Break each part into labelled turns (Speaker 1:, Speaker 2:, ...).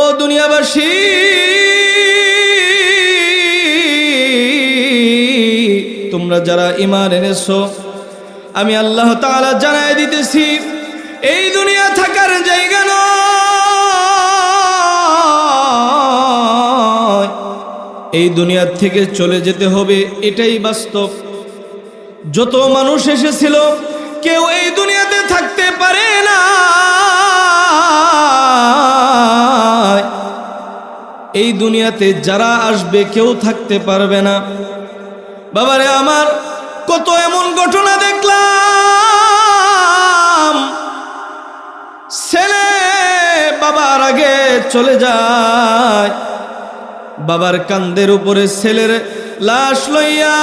Speaker 1: ও দুনিয়াবাসী, তোমরা যারা ইমান এনেছো, আমি আল্লাহ তাআলা জানাই দিতেছি, এই দুনিয়া থাকার জায়গা এই দুনিয়ার থেকে চলে যেতে হবে, এটাই বাস্তব। যত মানুষ এসেছিল, কেউ এই দুনিয়াতে থাকতে পারে না। এই দুনিয়াতে যারা আসবে কেউ থাকতে পারবে না। বাবারে আমার, কত এমন ঘটনা দেখলাম। ছেলে বাবার আগে চলে যায়। বাবার কান্দের উপরে ছেলের লাশ লইয়া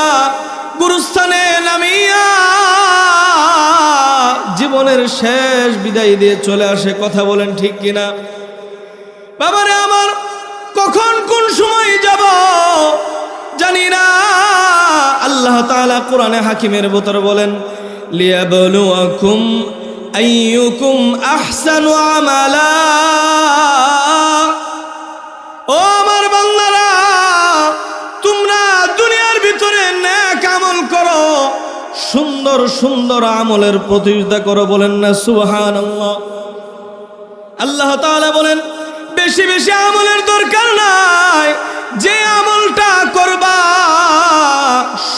Speaker 1: গুরুস্থানে নামিয়া জীবনের শেষ বিদায় দিয়ে চলে আসে। কথা বলেন ঠিক কিনা? বাবারে আমার কখন কোন সময় যাব? জানি না। আল্লাহ তাআলা কোরআনে হাকিমের বোতর বলেন, লিয়াবলুয়াকুম আইয়ুকুম আহসানু আমালা। ও আমার বান্দারা, তোমরা দুনিয়ার ভিতরে ন্যাক আমল করো, সুন্দর সুন্দর আমলের প্রতিযোগিতা করো বলেন না, সুবহানাল্লাহ। আল্লাহ তাআলা বলেন বেশি বেশি আমলের দরকার নাই। যে আমলটা করবা,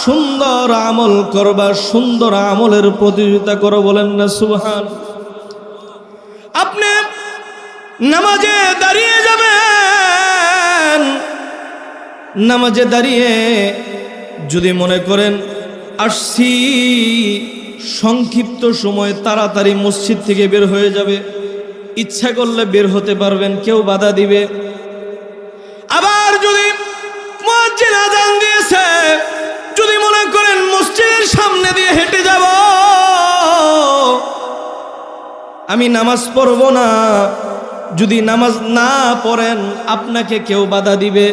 Speaker 1: সুন্দর আমল করবা, সুন্দর আমলের প্রতিযোগিতা করো বলেন না, সুবহান। আপনি নামাজে দাঁড়িয়ে যাবেন। নামাজে দাঁড়িয়ে যদি মনে করেন, আসছি, সংক্ষিপ্ত সময় তাড়াতাড়ি মসজিদ থেকে বের হয়ে যাবে। ইচ্ছা করলে বের হতে পারবেন, কেউ বাধা দিবে। আবার যদি মসজিদ আজান দিয়েছে, যদি মনে করেন মসজিদের সামনে দিয়ে হেঁটে যাব, আমি নামাজ পড়ব না। যদি নামাজ না পড়েন, আপনাকে কেউ বাধা দিবে।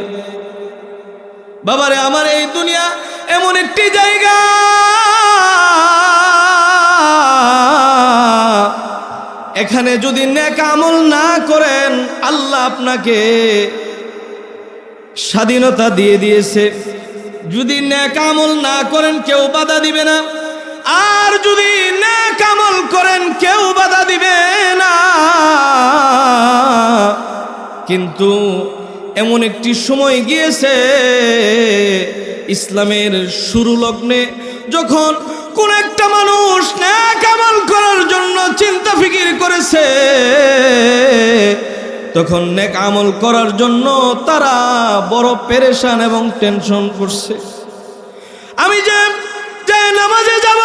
Speaker 1: বাবারে, আমার এই দুনিয়া এমন একটি জায়গা। এখানে যদি নেক আমল না করেন, আল্লাহ আপনাকে স্বাধীনতা দিয়ে দিয়েছে। যদি নেক আমল না করেন, কেউ বাধা দিবে না। আর যদি নেক আমল করেন, কেউ বাধা দিবে না। কিন্তু এমন একটি সময় গিয়েছে, ইসলামের শুরু লগ্নে যখন কোন একটা মানুষ ন্যাক আমল করার জন্য চিন্তা ফিকির করেছে। তখন নেক আমল করার জন্য তারা বড় পেরেশান এবং টেনশন করছে। আমি যে নামাজে যাব,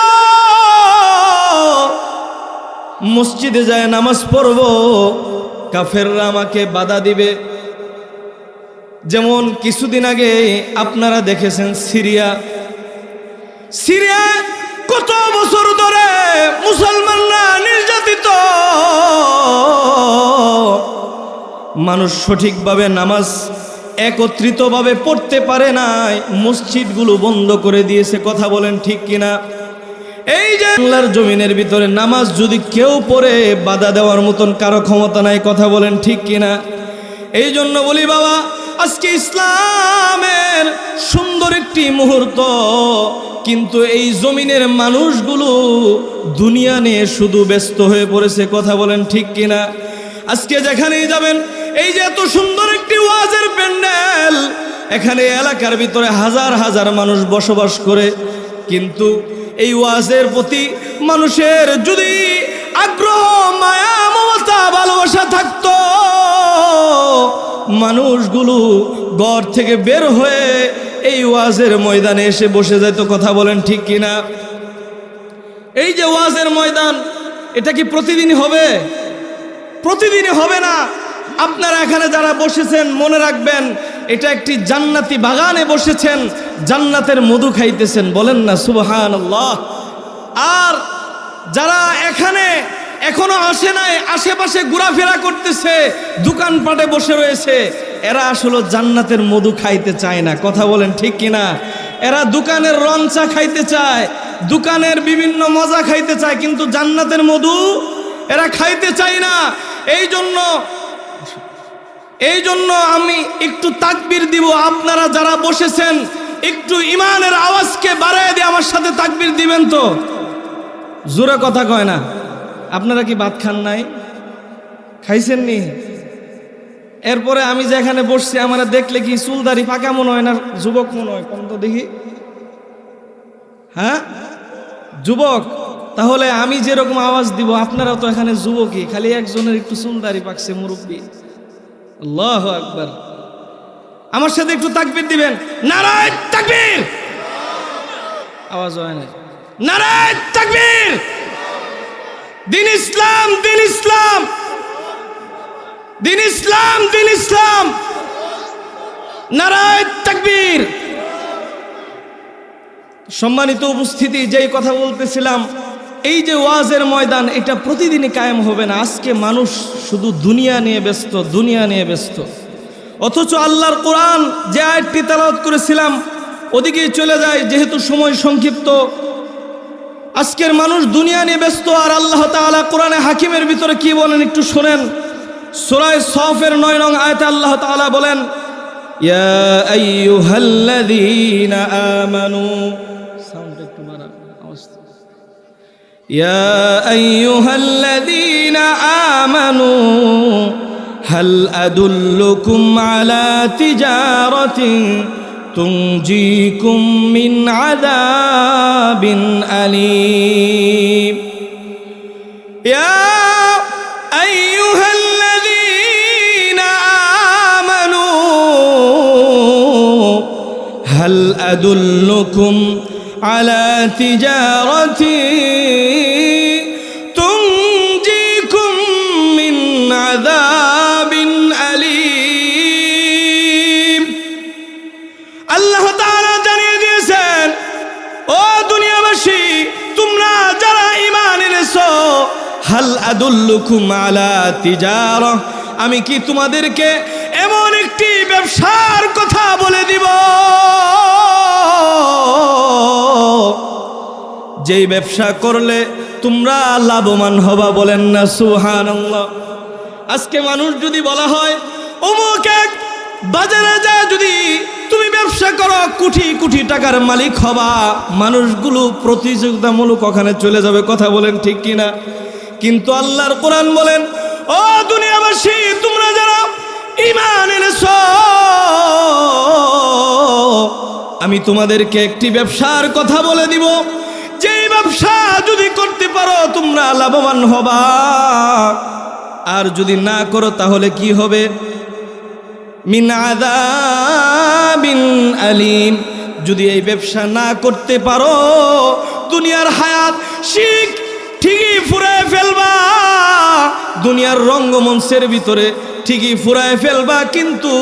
Speaker 1: মসজিদে যায় নামাজ পড়ব, কাফেররা আমাকে বাধা দিবে। যেমন কিছুদিন আগে আপনারা দেখেছেন সিরিয়া। সিরিয়া কত বছর ধরে মুসলমানরা নির্যাতিত। মানুষ সঠিকভাবে নামাজ একত্রিতভাবে পড়তে পারে নাই, মসজিদগুলো বন্ধ করে দিয়েছে, কথা বলেন ঠিক কিনা? এই যে বাংলার জমিনের ভিতরে নামাজ যদি কেউ পড়ে, বাধা দেওয়ার মতন কারও ক্ষমতা নাই, কথা বলেন ঠিক কিনা? এই জন্য বলি বাবা আজকে ইসলামের সুন্দর একটি মুহূর্ত। কিন্তু এই জমিনের মানুষগুলো দুনিয়া নিয়ে শুধু ব্যস্ত হয়ে পড়েছে, কথা বলেন ঠিক কিনা? আজকে যেখানেই যাবেন, এই যে এত সুন্দর একটি ওয়াজের প্যান্ডেল, এখানে এলাকার ভিতরে হাজার হাজার মানুষ বসবাস করে। কিন্তু এই ওয়াজের প্রতি মানুষের যদি মানুষগুলো ঘর থেকে বের হয়ে এই ওয়াজের ময়দানে এসে বসে যেত কথা বলেন ঠিক কিনা? এই যে ওয়াজের ময়দান, এটা কি প্রতিদিন হবে? প্রতিদিন হবে না। আপনারা এখানে যারা বসেছেন, মনে রাখবেন, এটা একটি জান্নাতি বাগানে বসেছেন, জান্নাতের মধু খাইতেছেন, বলেন না সুবহান আর যারা এখানে এখনও আসে নাই, আশেপাশে ঘোরাফেরা করতেছে, দোকানপাটে বসে রয়েছে। এরা আসলে জান্নাতের মধু খাইতে চায় না, কথা বলেন ঠিক কিনা? এরা দোকানের রং চা খাইতে চায়, দোকানের বিভিন্ন মজা খাইতে চায়, কিন্তু জান্নাতের মধু এরা খাইতে চায় না। এই জন্য এই জন্য আমি একটু তাকবির দিব, আপনারা যারা বসেছেন, একটু ইমানের আওয়াজকে বাড়ায় দিয়ে আমার সাথে তাকবির দিবেন তো? জোরে কথা কয় না। আপনারা কি ভাত খান নাই? খাইছেন নি? এরপরে আমি যেখানে বসছি, আমার দেখলে কি চুলদারি পাকা মনে হয় না, যুবক মনে হয়? কোন তো দেখি। হ্যাঁ? যুবক, তাহলে আমি যেরকম আওয়াজ দিব, আপনারাও তো এখানে যুবকই, খালি একজনের একটু চুলদারি পাকছে, মুরব্বী। আল্লাহ আকবার। আমার সাথে একটু তাকবির দিবেন। নারায়ণ তাকবীর! আওয়াজ হয় না নারায়ণ তাকবীর! দিন ইসলাম দিন ইসলাম। দিন ইসলাম দিন ইসলাম। নারায়ণ তাকবীর। সম্মানিত উপস্থিতি, যেই কথা বলতেছিলাম, এই যে ওয়াজের ময়দান, এটা প্রতিদিনই কায়েম হবে না। আজকে মানুষ শুধু দুনিয়া নিয়ে ব্যস্ত, দুনিয়া নিয়ে ব্যস্ত। অথচ আল্লাহর কোরআন যে আয়াতটি তেলাওয়াত করেছিলাম, ওদিকেই চলে যায়, যেহেতু সময় সংক্ষিপ্ত আজকের মানুষ দুনিয়া নিয়ে ব্যস্ত আর আল্লাহ তাআলা কোরআনে হাকিমের ভিতরে কি বলেন একটু শোনেন সূরায়ে সফের নয় নং আয়াতে আল্লাহ তাআলা বলেন ইয়া আইয়ুহাল্লাযীনা আমানু সাউন্ড একটু বাড়া আওয়াজ يا أيها الذين آمنوا هل أدلكم على تجارة تنجيكم من عذاب أليم. يا أيها الذين آمنوا هل أدلكم على تجارة আমি কি তোমাদেরকে এমন একটি ব্যবসার কথা বলে দিব? যেই ব্যবসা করলে তোমরা লাভবান হবা বলেন না সুহানাল্লাহ আজকে মানুষ যদি বলা হয় বাজারে যায় যদি তুমি ব্যবসা করো, কোটি কোটি টাকার মালিক হবা। মানুষগুলো প্রতিযোগিতামূলক ওখানে চলে যাবে, কথা বলেন ঠিক কিনা? কিন্তু আল্লাহর কোরআন বলেন, ও দুনিয়াবাসী, তোমরা যারা ইমান এনেছো, আমি তোমাদেরকে একটি ব্যবসার কথা বলে দিব। যেই ব্যবসা যদি করতে পারো, তোমরা লাভবান হবা। আর যদি না করো, তাহলে কি হবে? মিন আলিম। যদি এই ব্যবসা না করতে পারো, দুনিয়ার হায়াত শিখ ঠিকই ফুরায় ফেলবা। দুনিয়ার রঙ্গমঞ্চের ভিতরে ঠিকই ফুরায় ফেলবা, কিন্তু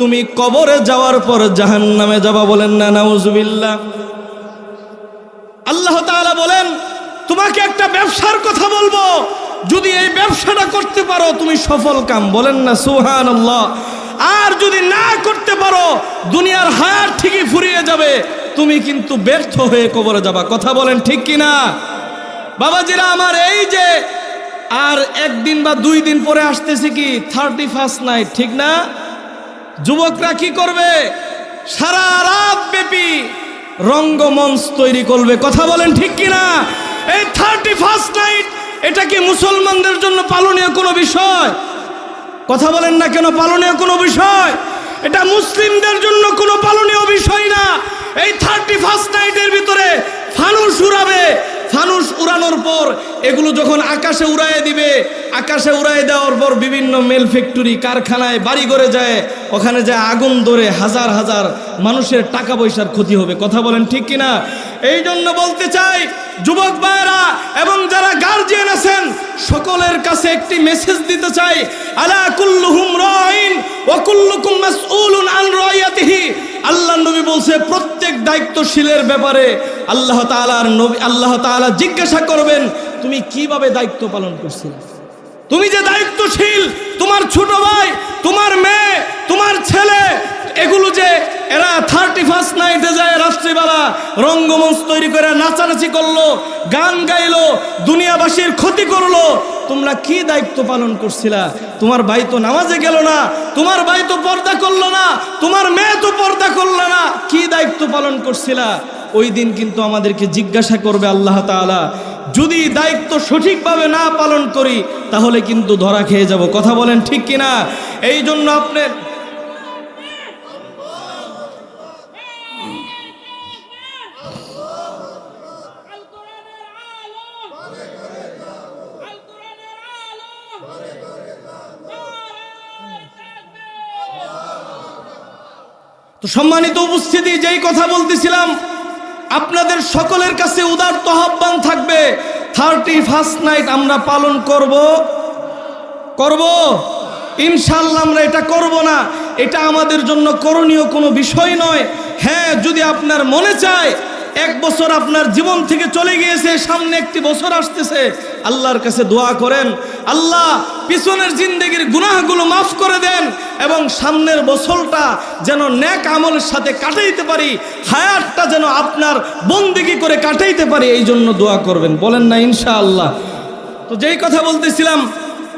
Speaker 1: তুমি কবরে যাওয়ার পর জাহান নামে যাবা বলেন না, নাউজুবিল্লাহ। আল্লাহ তাআলা বলেন, তোমাকে একটা ব্যবসার কথা বলব। যদি এই ব্যবসাটা করতে পারো, তুমি সফল কাম। বলেন না সুহান আর যদি না করতে পারো, দুনিয়ার হায়ার ঠিকই ফুরিয়ে যাবে। তুমি কিন্তু ব্যর্থ হয়ে কবরে যাবা। কথা বলেন ঠিক কিনা? বাবাজিরা, আমার এই যে আর একদিন বা দুই দিন পরে আসতেছে কি থার্টি ফার্স্ট নাইট ঠিক না? যুবকরা কি করবে? সারা রাত ব্যাপী রঙ্গমঞ্চ তৈরি করবে। কথা বলেন ঠিক কিনা? এই থার্টি ফার্স্ট নাইট এটা কি মুসলমানদের জন্য পালনীয় কোনো বিষয়? কথা বলেন না কেন, পালনীয় কোনো বিষয়? এটা মুসলিমদের জন্য কোনো পালনীয় বিষয় না। এই থার্টি ফার্স্ট নাইটের ভিতরে ফানুস উড়াবে। ফানুস উড়ানোর পর এগুলো যখন আকাশে উড়ায় দিবে, আকাশে উড়ায় দেওয়ার পর বিভিন্ন মেল ফ্যাক্টরি, কারখানায় বাড়ি করে যায়, ওখানে যায় আগুন ধরে হাজার হাজার মানুষের টাকা পয়সার ক্ষতি হবে। কথা বলেন ঠিক কিনা? এই জন্য বলতে চাই, যুবক ভাইয়েরা এবং যারা গার্জিয়ান আছেন, সকলের কাছে একটি মেসেজ দিতে চাই, আলা কুল্লুহুম রাইন ওয়া কুল্লুকুম মাসউলুন আন রায়াতিহি আল্লাহ নবী বলছে, প্রত্যেক দায়িত্বশীলের ব্যাপারে আল্লাহ তালার নবী, আল্লাহ তালা জিজ্ঞাসা করবেন, তুমি কীভাবে দায়িত্ব পালন করছিলে? তুমি যে দায়িত্বশীল, তোমার ছোট ভাই, তোমার মেয়ে, তোমার ছেলে এগুলো যে এরা থার্টি ফার্স্ট নাইটে যায় রাত্রিবেলা, রঙ্গমঞ্চ তৈরি করে নাচানাচি করল, গান গাইলো, দুনিয়াবাসীর ক্ষতি করল, তোমরা কি দায়িত্ব পালন করছিলা? তোমার ভাই তো নামাজে গেল না, তোমার ভাই তো পর্দা করল না, তোমার মেয়ে তো পর্দা করল না, কি দায়িত্ব পালন করছিলা? ওই দিন কিন্তু আমাদেরকে জিজ্ঞাসা করবে আল্লাহ তাআলা, যদি দায়িত্ব সঠিকভাবে না পালন করি, তাহলে কিন্তু ধরা খেয়ে যাব। কথা বলেন ঠিক কিনা? এই জন্য আপনি তো সম্মানিত উপস্থিতি, যেই কথা বলতেছিলাম, আপনাদের সকলের কাছে উদার্ত আহ্বান থাকবে থার্টি ফার্স্ট নাইট আমরা পালন করব। করব? ইনশাল্লাহ আমরা এটা করব না। এটা আমাদের জন্য করণীয় কোনো বিষয় নয়। হ্যাঁ যদি আপনার মনে চায়, এক বছর আপনার জীবন থেকে চলে গিয়েছে, সামনে একটি বছর আসতেছে, আল্লাহর কাছে দোয়া করেন। আল্লাহ পিছনের জিন্দগির গুনাহগুলো মাফ করে দেন এবং সামনের বছরটা যেন ন্যাক আমলের সাথে কাটাইতে পারি, হায়াতটা যেন আপনার বন্দিগি করে কাটাইতে পারি, এই জন্য দোয়া করবেন। বলেন না, ইনশাআল্লাহ। তো যেই কথা বলতেছিলাম,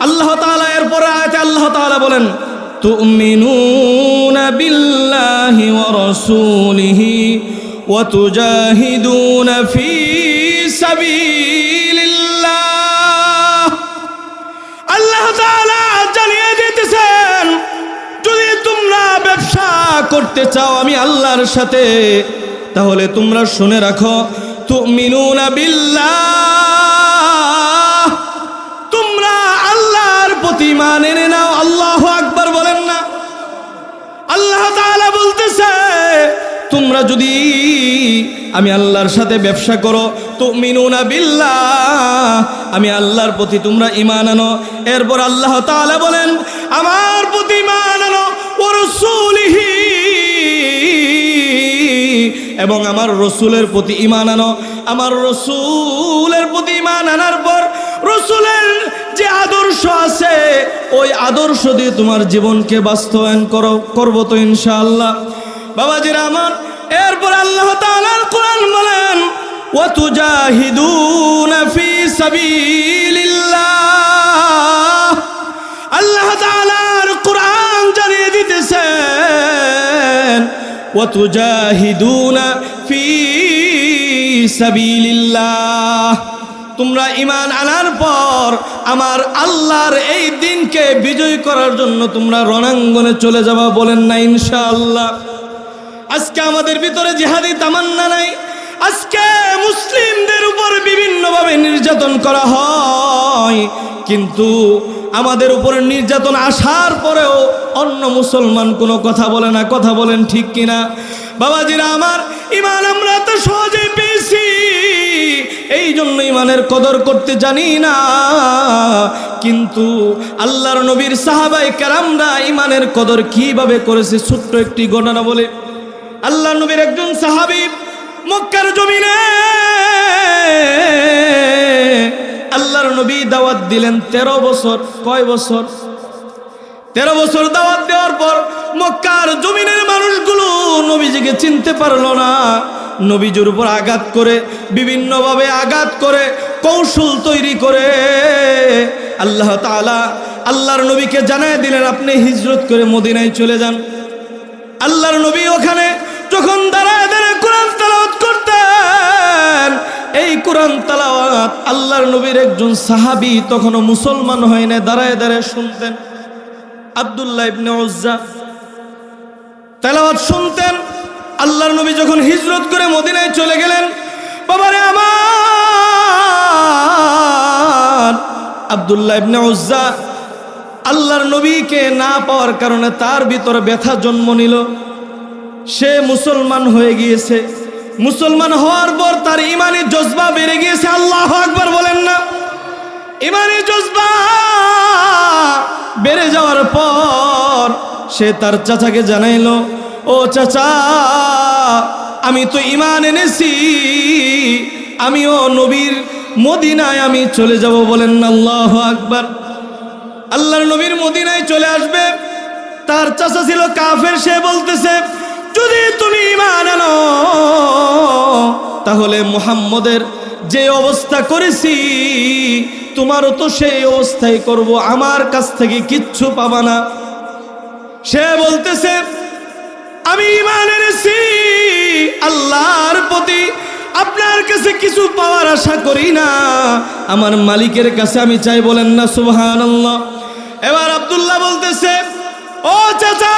Speaker 1: আল্লাহ তাআলা এরপরে আয়াতে আল্লাহ তাআলা বলেন, তুমিনুনা বিল্লাহি ওয়া রাসূলিহি ওয়া তুজাহিদুনা আল্লাহ জানিয়ে দিতেছেন, যদি তোমরা ব্যবসা করতে চাও আমি আল্লাহর সাথে, তাহলে তোমরা শুনে রাখো, তুমিনুনা বিল্লাহ। তোমরা আল্লাহর প্রতি মান নাও, আল্লাহ আকবার বলেন না। আল্লাহ তাআলা বলতেছে, তোমরা যদি আমি আল্লাহর সাথে ব্যবসা করো আমি আল্লাহর প্রতি তোমরা ইমান আনো। এরপর আল্লাহ তাআলা বলেন, আমার প্রতি ইমান আনো ও এবং আমার রসুলের প্রতি ইমান আনো। আমার রসুলের প্রতি ইমান আনার পর রসুলের যে আদর্শ আছে, ওই আদর্শ দিয়ে তোমার জীবনকে বাস্তবায়ন করো, করব তো ইনশাআল্লাহ। বাবাজিরা আমার, এরপর আল্লাহ তাআলার কোরআন বলেন ওয়াতুজাহিদুনা ফি সাবিলিল্লাহ আল্লাহ তাআলার কোরআন জানিয়ে দিতেছেন, ওয়াতুজাহিদুনা ফি সাবিলিল্লাহ। তোমরা ইমান আনার পর আমার আল্লাহর এই দিনকে বিজয় করার জন্য তোমরা রণাঙ্গনে চলে যাবা বলেন না ইনশাআল্লাহ। আজকে আমাদের ভিতরে জিহাদি তামান্না নাই আজকে মুসলিমদের উপর বিভিন্নভাবে নির্যাতন করা হয়। কিন্তু আমাদের উপরে নির্যাতন আসার পরেও অন্য মুসলমান কোনো কথা বলে না, কথা বলেন ঠিক কিনা? বাবাজিরা, আমার ইমান আমরা তো সহজেই পেয়েছি এই জন্য ইমানের কদর করতে জানি না। কিন্তু আল্লাহর নবীর সাহাবাই কারামরা ইমানের কদর কীভাবে করেছে? ছোট্ট একটি ঘটনা বলে। আল্লাহ নবীর একজন সাহাবি মক্কার জমিনে। আল্লাহর নবী দাওয়াত দিলেন তেরো বছর। কয় বছর? তেরো বছর দাওয়াত দেওয়ার পর মক্কার জমিনের মানুষগুলো নবীজিকে চিনতে পারল না। নবীজুর উপর আঘাত করে, বিভিন্নভাবে আঘাত করে, কৌশল তৈরি করে। আল্লাহ তাআলা আল্লাহর নবীকে জানায় দিলেন, আপনি হিজরত করে মদিনায় চলে যান। আল্লাহর নবী ওখানে যখন দাঁড়ায় দাঁড়ায় কোরআন তালাওয়াত করতেন, এই কোরআন তালাওয়াত আল্লাহর নবীর একজন সাহাবি তখনও মুসলমান হয় না দাঁড়ায় দাঁড়ায় শুনতেন। আব্দুল্লাহ ইবনে উজ্জা তেলাওয়াত শুনতেন, আল্লাহর নবী যখন হিজরত করে মদিনায় চলে গেলেন, বাবারে আমার! আব্দুল্লাহ ইবনে উজ্জা আল্লাহর নবীকে না পাওয়ার কারণে তার ভিতরে ব্যথা জন্ম নিল। সে মুসলমান হয়ে গিয়েছে। মুসলমান হওয়ার পর তার ইমানি জজবা বেড়ে গিয়েছে। আল্লাহ আকবার বলেন না। ইমানি জজবা বেড়ে যাওয়ার পর সে তার চাচাকে জানাইল, ও চাচা, আমি তো ইমান এনেছি। আমিও নবীর মদিনায় আমি চলে যাব বলেন না আল্লাহ আকবার। আল্লাহর নবীর মদিনায় চলে আসবে। তার চাচা ছিল কাফের, সে বলতেছে যদি তুমি ইমান আনো, তাহলে মুহাম্মদের যে অবস্থা করেছি, তোমারও তো সেই অবস্থায় করব। আমার কাছ থেকে কিচ্ছু পাবা না। সে বলতেছে, আমি ইমান এনেছি, আল্লাহর প্রতি আপনার কাছে কিছু পাওয়ার আশা করি না। আমার মালিকের কাছে আমি চাই বলেন না সুবহান এবার আব্দুল্লাহ বলতেছে, ও চাচা!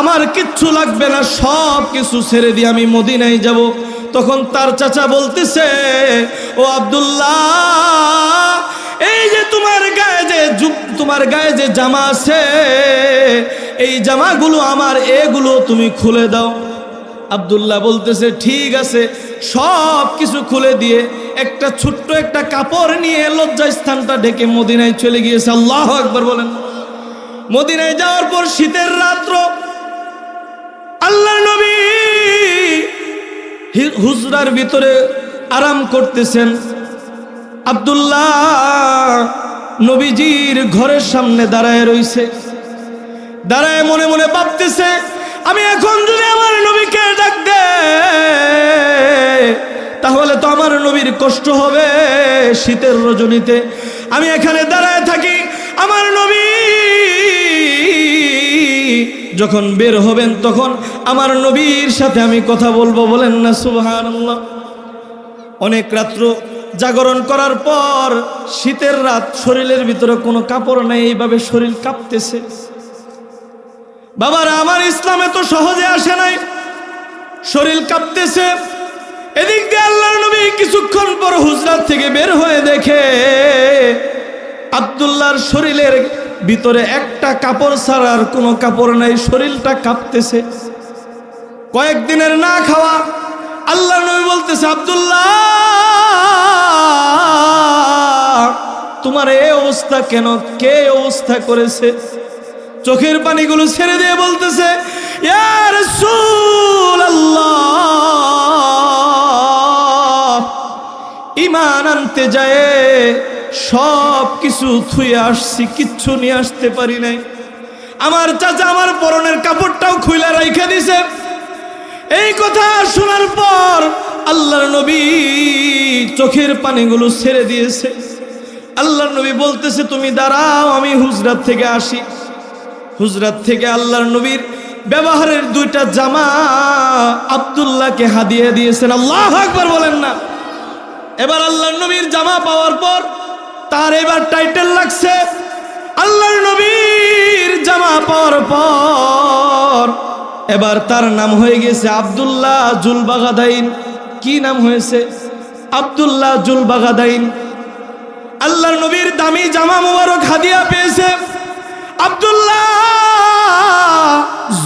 Speaker 1: আমার কিচ্ছু লাগবে না, সব কিছু ছেড়ে দিয়ে আমি মদিনায় যাব। তখন তার চাচা বলতেছে, ও আব্দুল্লাহ, এই যে তোমার গায়ে যে তোমার গায়ে যে জামা আছে, এই জামাগুলো আমার, এগুলো তুমি খুলে দাও। আব্দুল্লাহ বলতেছে, ঠিক আছে। সব কিছু খুলে দিয়ে একটা ছোট্ট একটা কাপড় নিয়ে লজ্জা স্থানটা ঢেকে মদিনায় চলে গিয়েছে। আল্লাহ একবার বলেন। মদিনায় যাওয়ার পর শীতের রাত্র। আল্লাহ নবী হুজরার ভিতরে আরাম করতেছেন। আব্দুল্লাহ নবীজির ঘরের সামনে দাঁড়ায় রইছে। দাঁড়ায় মনে মনে ভাবতেছে, আমি এখন যদি আমার নবীকে ডাক দে, তাহলে তো আমার নবীর কষ্ট হবে শীতের রজনীতে। আমি এখানে দাঁড়ায় থাকি, আমার নবী যখন বের হবেন তখন আমার নবীর সাথে আমি কথা বলব, বলেন না, সুবহানাল্লাহ। অনেক রাত্র জাগরণ করার পর শীতের রাত, শরীরের ভিতরে কোনো কাপড় নেই, এইভাবে শরীর কাঁপতেছে। বাবারা, আমার ইসলামে তো সহজে আসে নাই। শরীর কাঁপতেছে। এদিক দিয়ে আল্লাহর নবী কিছুক্ষণ পর হুজরাত থেকে বের হয়ে দেখে আব্দুল্লাহর শরীরের ভিতরে একটা কাপড় ছাড়ার কোনো কাপড় নাই শরীরটা কাঁপতেছে। কয়েকদিনের না খাওয়া আল্লাহ নবী বলতেছে আব্দুল্লাহ তোমার এ অবস্থা কেন? কে অবস্থা করেছে? চোখের পানিগুলো ছেড়ে দিয়ে বলতেছে "ইয়া রাসূলুল্লাহ, ইমান আনতে যায় সব কিছু থুয়ে আসছি, কিচ্ছু নিয়ে আসতে পারি নাই। আমার চাচা আমার পরনের কাপড়টাও খুইলা রাইখা দিছে। এই কথা শোনার পর আল্লাহর নবী চোখের পানিগুলো ছেড়ে দিয়েছে। আল্লাহর নবী বলতেছে, তুমি দাঁড়াও, আমি হুজরাত থেকে আসি। হুজরাত থেকে আল্লাহর নবীর ব্যবহারের দুইটা জামা আব্দুল্লাহকে হাদিয়ে দিয়েছেন। আল্লাহ আকবার বলেন না। এবার আল্লাহর নবীর জামা পাওয়ার পর তার এবার টাইটেল লাগছে আল্লাহর নবীর জামা পাওয়ার পর। এবার তার নাম হয়ে গেছে আব্দুল্লাহ জুল বাগাদাইন কি নাম হয়েছে? আব্দুল্লাহ জুল বাগাদাইন আল্লাহর নবীর দামি জামা মোবারক হাদিয়া পেয়েছে আব্দুল্লাহ।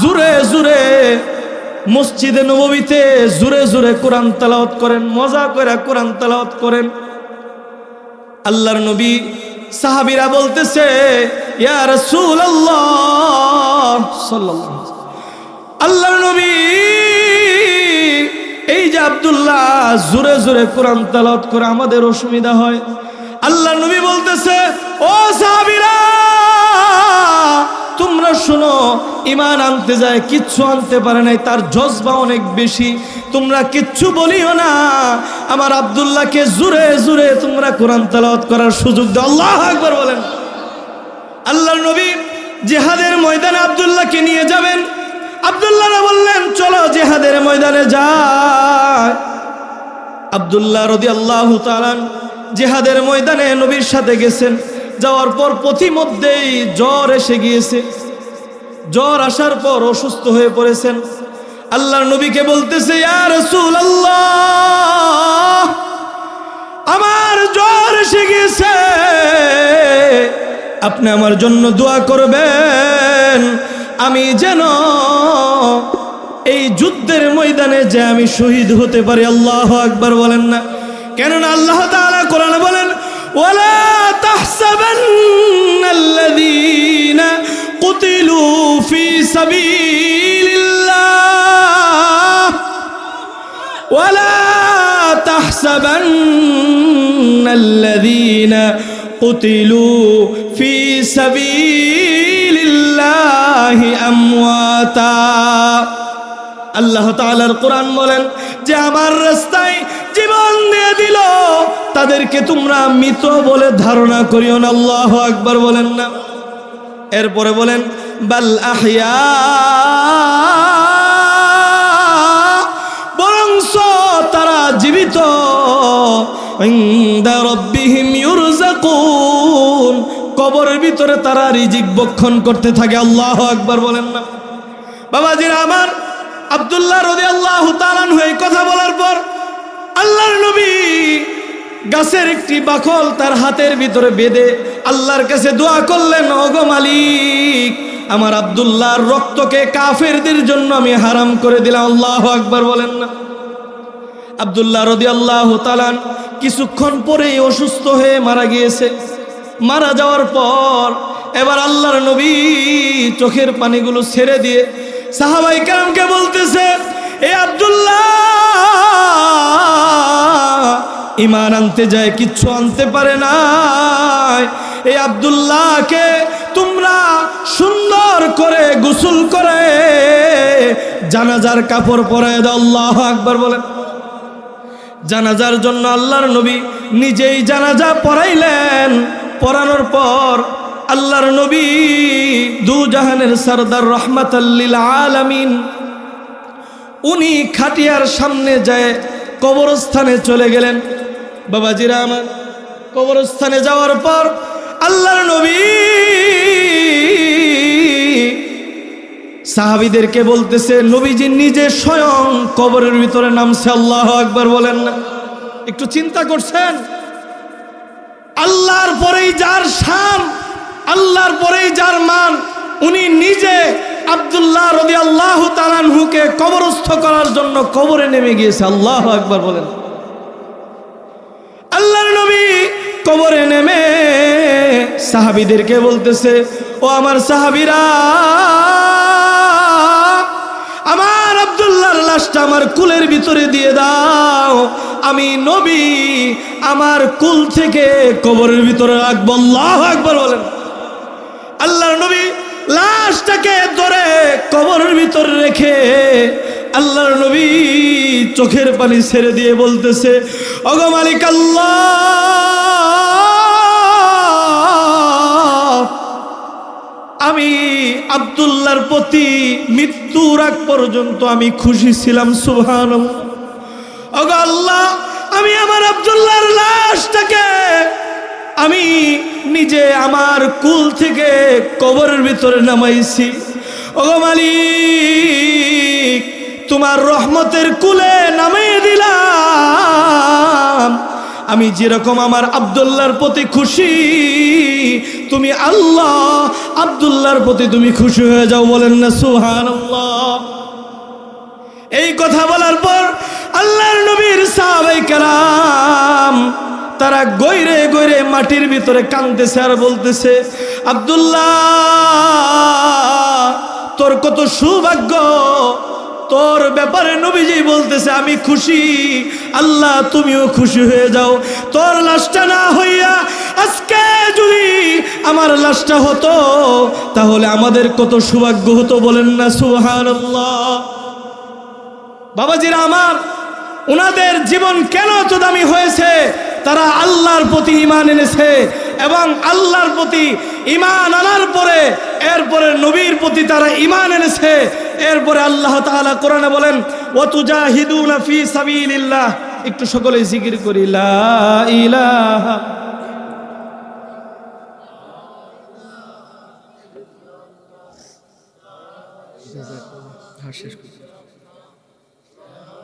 Speaker 1: জুরে জুরে মসজিদে নবীতে জুরে জুরে কোরআন তালাওয়াত করেন, মজা করে কোরআন তালাওয়াত করেন। আল্লাহর নবী সাহাবিরা বলতেছে ইয়ার আল্লাহর নবী, এই যে আবদুল্লাহ, জোরে জোরে কোরআন তালত করে আমাদের অসুবিধা হয়। আল্লাহ নবী বলতেছে, ও সাহাবীরা তোমরা শোনো ইমান আনতে যায়, কিচ্ছু আনতে পারে নাই, তার জজবা অনেক বেশি। তোমরা কিচ্ছু বলিও না। আমার আব্দুল্লাহকে জুরে জুরে তোমরা কোরআন তালাওয়াত করার সুযোগ দাও। আল্লাহ একবার বলেন। আল্লাহর নবী জেহাদের ময়দানে আবদুল্লাহকে নিয়ে যাবেন। আব্দুল্লাহরা বললেন, চলো জেহাদের ময়দানে যায় আব্দুল্লাহ রদি আল্লাহ জেহাদের ময়দানে নবীর সাথে গেছেন। যাওয়ার পর পথিমধ্যেই জ্বর এসে গিয়েছে। জ্বর আসার পর অসুস্থ হয়ে পড়েছেন। আল্লাহর নবীকে বলতেছে আমার জ্বর এসে গেছে আপনি আমার জন্য দোয়া করবেন। আমি যেন এই যুদ্ধের ময়দানে যে আমি শহীদ হতে পারি, আল্লাহ আকবার বলেন না। কেননা আল্লাহ তাআলা কোরআনে ولا تحسبن الذين قتلوا في سبيل الله. ولا تحسبن الذين قتلوا في سبيل الله أمواتا. আল্লাহ তাআলার কোরআন বলেন যে আমার রাস্তায় জীবন দিয়ে দিল। তাদেরকে তোমরা মৃত বলে ধারণা করিও না। আল্লাহ আকবার বলেন না। এরপরে বলেন, বাল আহিয়া বরংস তারা জীবিত। কবরের ভিতরে তারা রিজিক বক্ষণ করতে থাকে। আল্লাহ আকবার বলেন না। বাবাজিরা আমার আব্দুল্লাহ রদি আল্লাহ তালান হয়ে কথা বলার পর আল্লাহর নবী গাছের একটি বাকল তার হাতের ভিতরে বেঁধে আল্লাহর কাছে দোয়া করলেন, ওগো মালিক, আমার আব্দুল্লাহর রক্তকে কাফেরদের জন্য আমি হারাম করে দিলাম। আল্লাহ আকবার বলেন না। আব্দুল্লাহ রদি আল্লাহ তালান কিছুক্ষণ পরেই অসুস্থ হয়ে মারা গিয়েছে। মারা যাওয়ার পর এবার আল্লাহর নবী চোখের পানিগুলো ছেড়ে দিয়ে সাহাবাই কালামকে বলতেছে, এ আব্দুল্লাহ ইমান আনতে যায়, কিচ্ছু আনতে পারে না এই আবদুল্লাহকে তোমরা সুন্দর করে গোসল করে জানাজার কাপড় দাও, আল্লাহ আকবার বলেন। জানাজার জন্য আল্লাহর নবী নিজেই জানাজা পড়াইলেন, পড়ানোর পর আল্লাহর নবী দু জাহানের সরদার রহমাতাল্লিল আলামিন, উনি খাটিয়ার সামনে যায় কবরস্থানে চলে গেলেন। বাবাজিরা আমার, কবরস্থানে যাওয়ার পর আল্লাহর নবী সাহাবিদেরকে বলতেছে, নবীজি নিজে স্বয়ং কবরের ভিতরে নামছে, আল্লাহ আকবার বলেন না। একটু চিন্তা করছেন? আল্লাহর পরেই যার শান আল্লাহর পরেই যার মান, উনি নিজে আবদুল্লাহ রদি আল্লাহ তালানহুকে কবরস্থ করার জন্য কবরে নেমে গিয়েছে। আল্লাহ আকবার বলেন। আল্লাহর নবী কবরে নেমে সাহাবিদেরকে বলতেছে, ও আমার সাহাবিরা, আমার আব্দুল্লাহর লাশটা আমার কুলের ভিতরে দিয়ে দাও। আমি নবী, আমার কুল থেকে কবরের ভিতরে রাখব। আল্লাহ একবার বলেন। আল্লাহর নবী লাশটাকে ধরে কবরের ভিতরে রেখে আল্লাহর নবী চোখের পানি ছেড়ে দিয়ে বলতেছে অগ মালিক আল্লাহ, আমি আব্দুল্লাহর প্রতি মৃত্যুর আগ পর্যন্ত আমি খুশি ছিলাম সুহান আল্লাহ, আমি আমার আব্দুল্লাহর লাশটাকে আমি নিজে আমার কুল থেকে কবরের ভিতরে নামাইছি। ওগো মালিক, তোমার রহমতের কুলে নামিয়ে দিলাম। আমি যেরকম আমার আব্দুল্লাহর প্রতি খুশি, তুমি আল্লাহ আব্দুল্লাহর প্রতি তুমি খুশি হয়ে যাও, বলেন না সুহান এই কথা বলার পর আল্লাহর নবীর সাহাবাই কালাম তারা গৈরে গৈরে মাটির ভিতরে কাঁদতেছে আর বলতেছে, আব্দুল্লাহ, তোর কত সৌভাগ্য, তোর ব্যাপারে নবীজি বলতেছে, আমি খুশি। আল্লাহ, তুমিও খুশি হয়ে যাও। তোর লাশটা না হইয়া আজকে যদি আমার লাশটা হতো, তাহলে আমাদের কত সৌভাগ্য হতো বলেন না সুহান বাবাজিরা, আমার ওনাদের জীবন কেন এত দামি হয়েছে? তারা আল্লাহর প্রতি ইমান এনেছে এবং আল্লাহর প্রতি ইমান আনার পরে এরপরে নবীর প্রতি তারা ইমান এনেছে। এরপরে আল্লাহ তাআলা কোরআনে বলেন, ওয়াতুজাহিদুনা ফি সাবিলিল্লাহ। একটু সকলে জিকির করি ইলাহা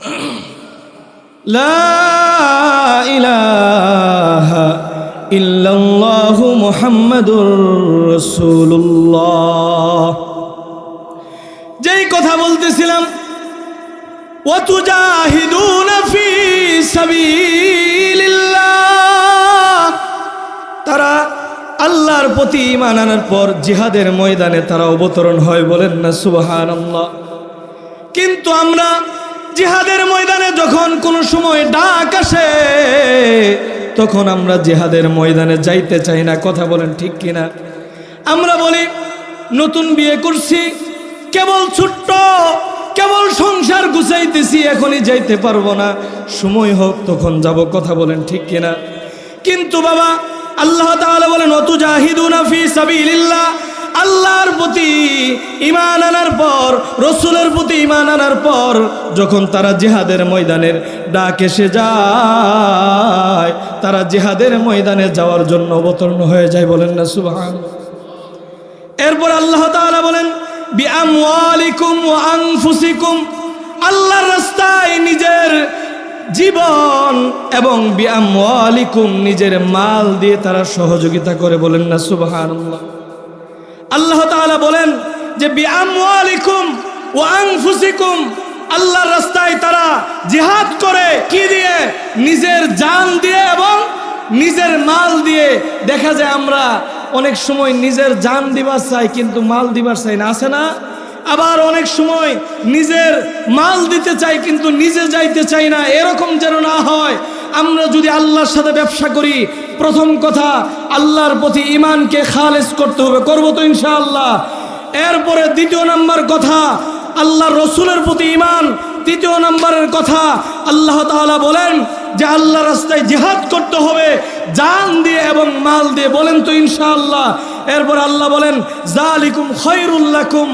Speaker 1: لا إله إلا الله محمد رسول الله যেই কথা বলতেছিলাম وتجاهدون في سبيل الله তারা আল্লাহর প্রতি ঈমান আনার পর জিহাদের ময়দানে তারা অবতরণ হয় বলেন না সুবহানাল্লাহ কিন্তু আমরা জিহাদের ময়দানে যখন কোনো সময় ডাক আসে, তখন আমরা জিহাদের ময়দানে যাইতে চাই না। কথা বলেন ঠিক কিনা? আমরা বলি, নতুন বিয়ে করছি, কেবল ছোট্ট, কেবল সংসার গুছাইতেছি, এখনই যাইতে পারব না। সময় হোক, তখন যাব। কথা বলেন ঠিক কিনা? কিন্তু বাবা আল্লাহ তাআলা বলেন অতু জাহিদুনা ফি সাবিলিল্লাহ। আল্লাহর প্রতি ইমান আনার পর, রসুলের প্রতি ইমান আনার পর, যখন তারা জেহাদের ময়দানের ডাক এসে যায়, তারা জেহাদের ময়দানে যাওয়ার জন্য অবতরণ হয়ে যায় বলেন না সুবহান এরপর আল্লাহ তাআলা বলেন, বিআমওয়ালিকুম ওয়া আনফুসিকুম। আল্লাহর রাস্তায় নিজের জীবন এবং বিআমওয়ালিকুম, নিজের মাল দিয়ে তারা সহযোগিতা করে বলেন না, সুবহানাল্লাহ। আল্লাহ তাআলা বলেন যে, বিআমওয়ালিকুম ওয়া আনফুসিকুম, আল্লাহর রাস্তায় তারা জিহাদ করে কি দিয়ে? নিজের জান দিয়ে এবং নিজের মাল দিয়ে। দেখা যায় আমরা অনেক সময় নিজের জান দিবার চাই, কিন্তু মাল দিবার চাই না, আছে না? আবার অনেক সময় নিজের মাল দিতে চাই কিন্তু নিজে যাইতে চাই না, এরকম যেন না হয়। আমরা যদি আল্লাহর সাথে ব্যবসা করি, প্রথম কথা, আল্লাহর প্রতি ইমানকে খালেজ করতে হবে, করব তো ইনশাআল্লাহ। এরপরে দ্বিতীয় নাম্বার কথা আল্লাহ রসুলের প্রতি ইমান তৃতীয় নম্বরের কথা, আল্লাহ তাআলা বলেন যে আল্লাহ রাস্তায় জিহাদ করতে হবে, জান দিয়ে এবং মাল দিয়ে, বলেন তো ইনশাআল্লাহ। এরপর আল্লাহ বলেন জালিকুম খৈরুল্লাকুম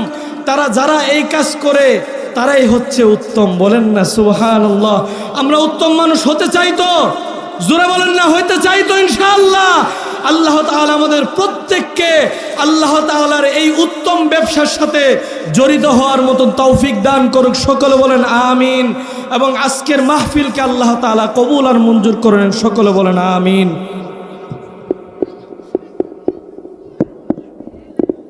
Speaker 1: তারা যারা এই কাজ করে, তারাই হচ্ছে উত্তম। বলেন না, সুবহানাল্লাহ। আমরা উত্তম মানুষ হতে চাই তো? জোরে বলেন না, হইতে চাই তো ইনশাআল্লাহ। আল্লাহ তাআলা আমাদের প্রত্যেককে, আল্লাহ তাআলার এই উত্তম ব্যবসার সাথে জড়িত হওয়ার মতন তৌফিক দান করুক, সকলে বলেন আমিন। এবং আজকের মাহফিলকে আল্লাহ তাআলা কবুল আর মঞ্জুর করেন, সকলে বলেন আমিন।